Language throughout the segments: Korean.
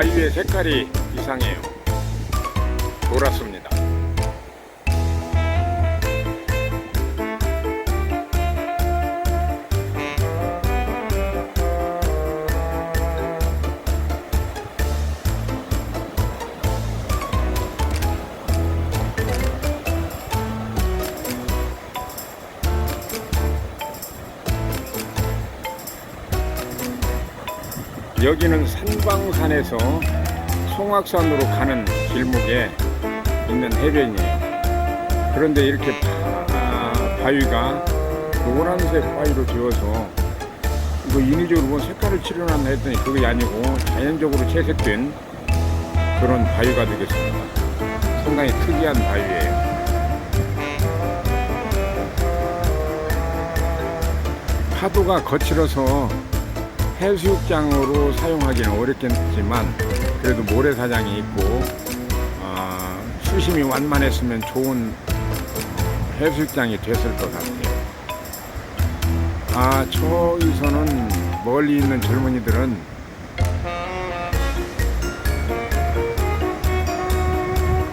바위의 색깔이 이상해요. 노랗습니다. 여기는 산방산에서 송악산으로 가는 길목에 있는 해변이에요. 그런데 이렇게 바, 바위가 노란색 바위로 되어서 이거 인위적으로 뭐 색깔을 칠해놨나 했더니 그게 아니고 자연적으로 채색된 그런 바위가 되겠습니다. 상당히 특이한 바위예요. 파도가 거칠어서 해수욕장으로 사용하기는 어렵겠지만 그래도 모래사장이 있고 어, 수심이 완만했으면 좋은 해수욕장이 됐을 것 같아요. 아 저기서는 멀리 있는 젊은이들은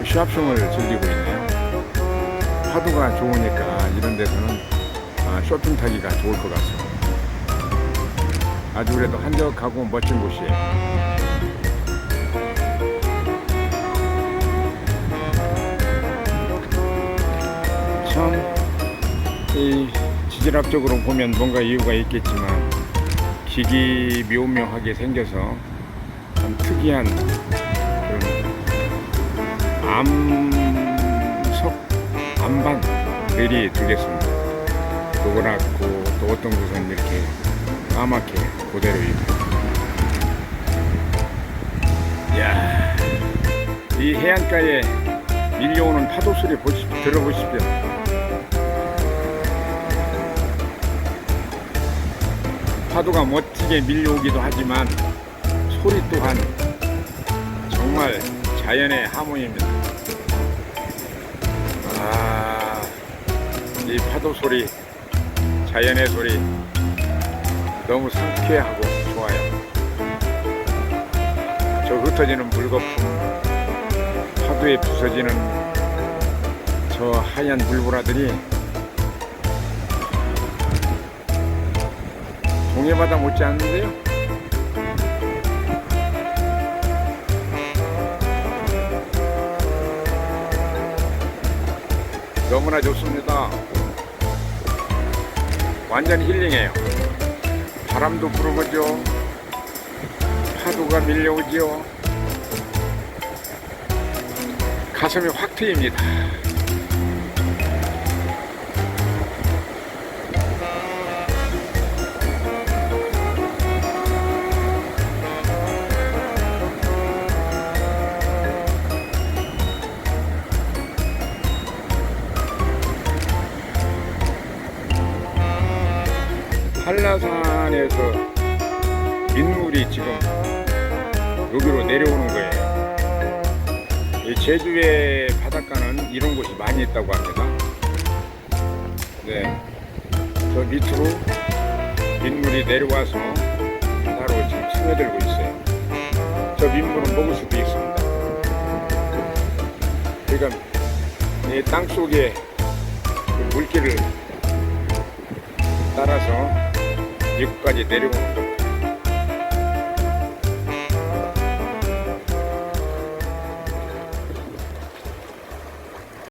쇼핑을 즐기고 있네요. 파도가 좋으니까 이런 데서는 아, 쇼핑 타기가 좋을 것 같습니다. 아주 그래도 한적하고 멋진 곳이에요. 참, 이 지질학적으로 보면 뭔가 이유가 있겠지만 기기 묘묘하게 생겨서 참 특이한 그런 암석 암반들이 되겠습니다. 노랗고 또 어떤 곳은 이렇게 까맣게 그대로. 이야, 이 해안가에 밀려오는 파도 소리 들어보십시오. 파도가 멋지게 밀려오기도 하지만 소리 또한 정말 자연의 하모니입니다. 아, 이 파도 소리, 자연의 소리, 너무 상쾌하고 좋아요. 저 흩어지는 물거품, 파도에 부서지는 저 하얀 물보라들이 동해바다 못지 않는데요? 너무나 좋습니다. 완전 힐링해요. 바람도 불어보죠. 파도가 밀려오죠. 가슴이 확 트입니다. 한라산에서 민물이 지금 여기로 내려오는 거예요. 이 제주의 바닷가는 이런 곳이 많이 있다고 합니다. 네. 저 밑으로 민물이 내려와서 바다로 지금 스며들고 있어요. 저 민물은 먹을 수도 있습니다. 그러니까 이 땅 속에 그 물기를 따라서 입구까지 내려오는.